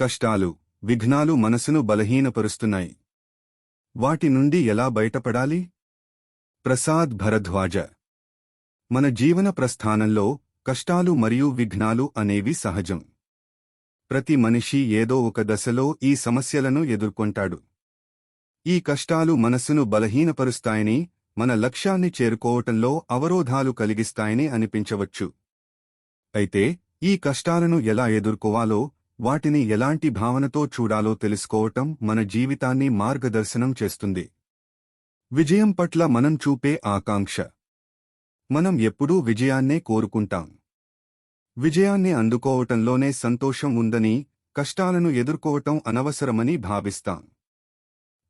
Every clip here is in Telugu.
కష్టాలు విఘ్నాలు మనసును బలహీనపరుస్తున్నాయి. వాటి నుండి ఎలా బయటపడాలి? ప్రసాద్ భరద్వాజ. మన జీవన ప్రస్థానంలో కష్టాలు మరియు విఘ్నాలు అనేవి సహజం. ప్రతి మనిషి ఏదో ఒక దశలో ఈ సమస్యలను ఎదుర్కొంటాడు. ఈ కష్టాలు మనస్సును బలహీనపరుస్తాయని మన లక్ష్యాన్ని చేరుకోవటంలో అవరోధాలు కలిగిస్తాయని అనిపించవచ్చు. అయితే ఈ కష్టాలను ఎలా ఎదుర్కోవాలో వాటిని ఎలాంటి భావనతో చూడాలో తెలుసుకోవటం మన జీవితాన్ని మార్గదర్శనం చేస్తుంది. విజయం పట్ల మనం చూపే ఆకాంక్ష. మనం ఎప్పుడూ విజయాన్నే కోరుకుంటాం. విజయాన్ని అందుకోవటంలోనే సంతోషం ఉందని కష్టాలను ఎదుర్కోవటం అనవసరమని భావిస్తాం.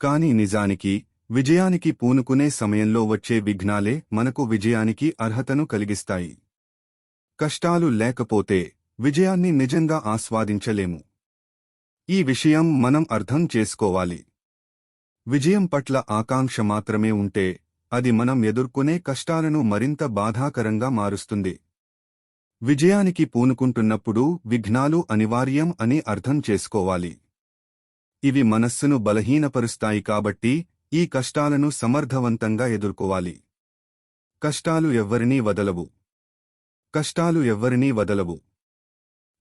కాని నిజానికి విజయానికి పూనుకునే సమయంలో వచ్చే విఘ్నాలే మనకు విజయానికి అర్హతను కలిగిస్తాయి. కష్టాలు లేకపోతే విజయాన్ని నిజంగా ఆస్వాదించలేము. ఈ విషయం మనం అర్థం చేసుకోవాలి. విజయం పట్ల ఆకాంక్ష మాత్రమే ఉంటే అది మనం ఎదుర్కొనే కష్టాలను మరింత బాధాకరంగా మారుస్తుంది. విజయానికి పూనుకుంటున్నప్పుడు విఘ్నాలు అనివార్యం అని అర్థం చేసుకోవాలి. ఇవి మనస్సును బలహీనపరుస్తాయి కాబట్టి ఈ కష్టాలను సమర్థవంతంగా ఎదుర్కోవాలి. కష్టాలు ఎవ్వరినీ వదలవు. కష్టాలు ఎవ్వరినీ వదలవు.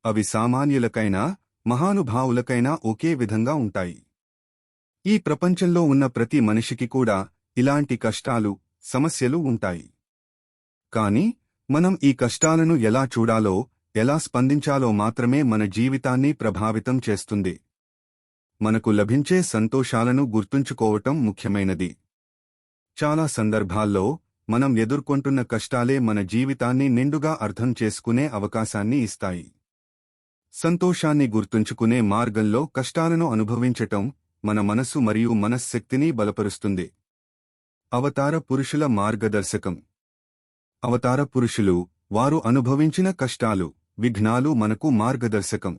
అవి సామాన్యులకైనా మహానుభావులకైనా ఒకే విధంగా ఉంటాయి. ఈ ప్రపంచంలో ఉన్న ప్రతి మనిషికి కూడా ఇలాంటి కష్టాలు సమస్యలు ఉంటాయి. కాని మనం ఈ కష్టాలను ఎలా చూడాలో ఎలా స్పందించాలో మాత్రమే మన జీవితాన్ని ప్రభావితం చేస్తుంది. మనకు లభించే సంతోషాలను గుర్తుంచుకోవటం ముఖ్యమైనది. చాలా సందర్భాల్లో మనం ఎదుర్కొంటున్న కష్టాలే మన జీవితాన్ని నిండుగా అర్థం చేసుకునే అవకాశాన్ని ఇస్తాయి. సంతోషాన్ని గుర్తుంచుకునే మార్గంలో కష్టాలను అనుభవించటం మన మనసు మరియు మనశ్శక్తిని బలపరుస్తుంది. అవతార పురుషుల మార్గదర్శకం. అవతార పురుషులు వారు అనుభవించిన కష్టాలు విఘ్నాలు మనకు మార్గదర్శకం.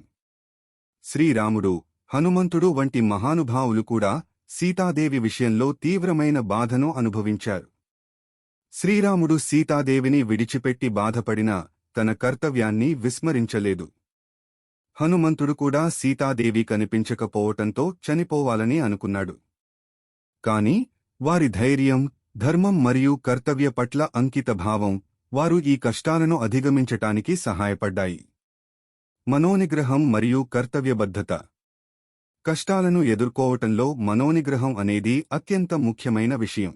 శ్రీరాముడు హనుమంతుడు వంటి మహానుభావులు కూడా సీతాదేవి విషయంలో తీవ్రమైన బాధను అనుభవించారు. శ్రీరాముడు సీతాదేవిని విడిచిపెట్టి బాధపడినా తన కర్తవ్యాన్ని విస్మరించలేదు. హనుమంతుడు కూడా సీతాదేవి కనిపించకపోవటంతో చనిపోవాలని అనుకున్నాడు. కాని వారి ధైర్యం ధర్మం మరియు కర్తవ్య పట్ల అంకితభావం వారు ఈ కష్టాలను అధిగమించటానికి సహాయపడ్డాయి. మనోనిగ్రహం మరియు కర్తవ్యబద్ధత. కష్టాలను ఎదుర్కోవటంలో మనోనిగ్రహం అనేది అత్యంత ముఖ్యమైన విషయం.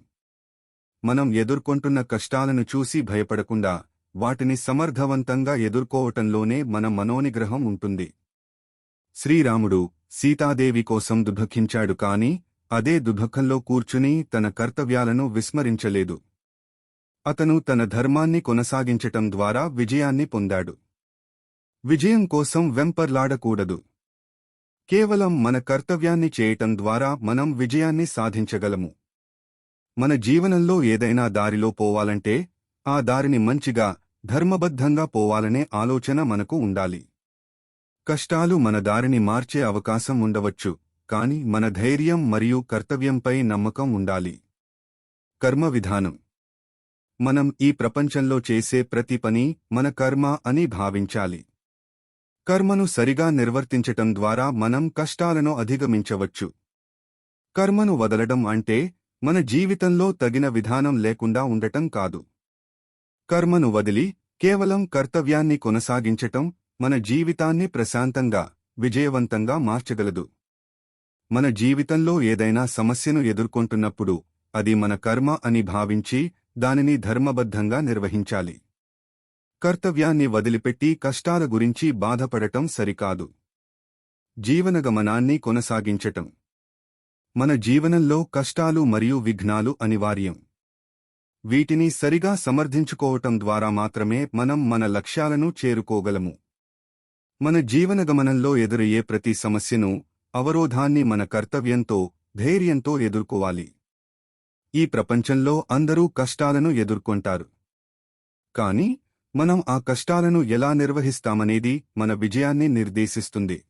మనం ఎదుర్కొంటున్న కష్టాలను చూసి భయపడకుండా వాటిని సమర్థవంతంగా ఎదుర్కోవటంలోనే మన మనోనిగ్రహం ఉంటుంది. శ్రీరాముడు సీతాదేవి కోసం దుఃఖించాడు కాని అదే దుఃఖంలో కూర్చుని తన కర్తవ్యాలను విస్మరించలేదు. అతను తన ధర్మాన్ని కొనసాగించటం ద్వారా విజయాన్ని పొందాడు. విజయం కోసం వెంపర్లాడకూడదు. కేవలం మన కర్తవ్యాన్ని చేయటం ద్వారా మనం విజయాన్ని సాధించగలము. మన జీవనంలో ఏదైనా దారిలో పోవాలంటే ఆ దారిని మంచిగా ధర్మబద్ధంగా పోవాలనే ఆలోచన మనకు ఉండాలి. కష్టాలు మన దారిని మార్చే అవకాశం ఉండవచ్చు కాని మన ధైర్యం మరియు కర్తవ్యంపై నమ్మకం ఉండాలి. కర్మ విధానం. మనం ఈ ప్రపంచంలో చేసే ప్రతి పని మన కర్మ అని భావించాలి. కర్మను సరిగా నిర్వర్తించటం ద్వారా మనం కష్టాలను అధిగమించవచ్చు. కర్మను వదలడం అంటే మన జీవితంలో తగిన విధానం లేకుండా ఉండటం కాదు. కర్మను వదిలి కేవలం కర్తవ్యాన్ని కొనసాగించటం మన జీవితాన్ని ప్రశాంతంగా విజయవంతంగా మార్చగలదు. మన జీవితంలో ఏదైనా సమస్యను ఎదుర్కొంటున్నప్పుడు అది మన కర్మ అని భావించి దానిని ధర్మబద్ధంగా నిర్వహించాలి. కర్తవ్యాన్ని వదిలిపెట్టి కష్టాల గురించి బాధపడటం సరికాదు. జీవనగమనాన్ని కొనసాగించటం. మన జీవనంలో కష్టాలు మరియు విఘ్నాలు అనివార్యం. వీటిని సరిగా సమర్థించుకోవటం ద్వారా మాత్రమే మనం మన లక్ష్యాలను చేరుకోగలము. మన జీవనగమనంలో ఎదురయ్యే ప్రతి సమస్యను అవరోధాన్ని మన కర్తవ్యంతో ధైర్యంతో ఎదుర్కోవాలి. ఈ ప్రపంచంలో అందరూ కష్టాలను ఎదుర్కొంటారు. కాని మనం ఆ కష్టాలను ఎలా నిర్వహిస్తామనేది మన విజయాన్ని నిర్దేశిస్తుంది.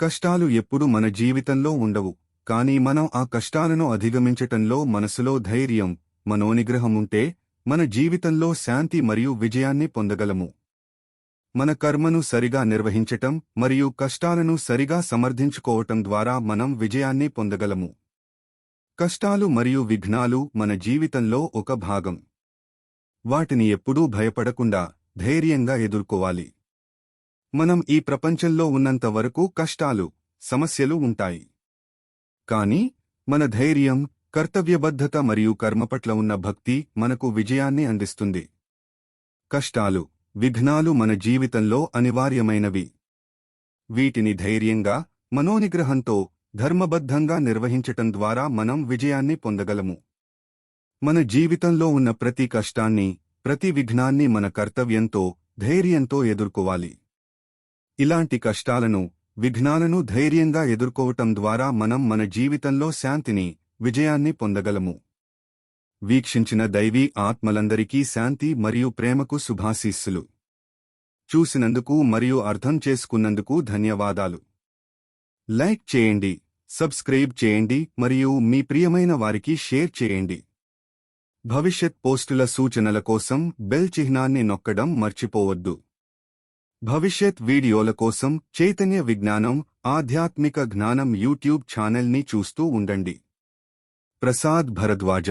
కష్టాలు ఎప్పుడు మన జీవితంలో ఉండవు కాని మనం ఆ కష్టాలను అధిగమించటంలో మనసులో ధైర్యం మనోనిగ్రహముంటే మన జీవితంలో శాంతి మరియు విజయాన్ని పొందగలము. మన కర్మను సరిగా నిర్వహించటం మరియు కష్టాలను సరిగా సమర్థించుకోవటం ద్వారా మనం విజయాన్ని పొందగలము. కష్టాలు మరియు విఘ్నాలు మన జీవితంలో ఒక భాగం. వాటిని ఎప్పుడూ భయపడకుండా ధైర్యంగా ఎదుర్కోవాలి. మనం ఈ ప్రపంచంలో ఉన్నంత వరకు కష్టాలు సమస్యలు ఉంటాయి. కాని మన ధైర్యం కర్తవ్యబద్ధత మరియు కర్మ పట్ల ఉన్న భక్తి మనకు విజయాన్ని అందిస్తుంది. కష్టాలు విఘ్నాలు మన జీవితంలో అనివార్యమైనవి. వీటిని ధైర్యంగా మనోనిగ్రహంతో ధర్మబద్ధంగా నిర్వహించటం ద్వారా మనం విజయాన్ని పొందగలము. మన జీవితంలో ఉన్న ప్రతి కష్టాన్ని ప్రతి విఘ్నాన్ని మన కర్తవ్యంతో ధైర్యంతో ఎదుర్కోవాలి. ఇలాంటి కష్టాలను విఘ్నాలను ధైర్యంగా ఎదుర్కోవటం ద్వారా మనం మన జీవితంలో శాంతిని విజయాన్ని పొందగలము. వీక్షించిన దైవీ ఆత్మలందరికీ శాంతి మరియు ప్రేమకు శుభాశీస్సులు. చూసినందుకు మరియు అర్థం చేసుకున్నందుకు ధన్యవాదాలు. లైక్ చేయండి సబ్స్క్రైబ్ చేయండి మరియు మీ ప్రియమైన వారికి షేర్ చేయండి. భవిష్యత్ పోస్టుల సూచనల కోసం బెల్ చిహ్నాన్ని నొక్కడం మర్చిపోవద్దు. భవిష్యత్ వీడియోల కోసం చైతన్య విజ్ఞానం ఆధ్యాత్మిక జ్ఞానం యూట్యూబ్ ఛానల్ని చూస్తూ ఉండండి. ప్రసాద్ భరద్వాజ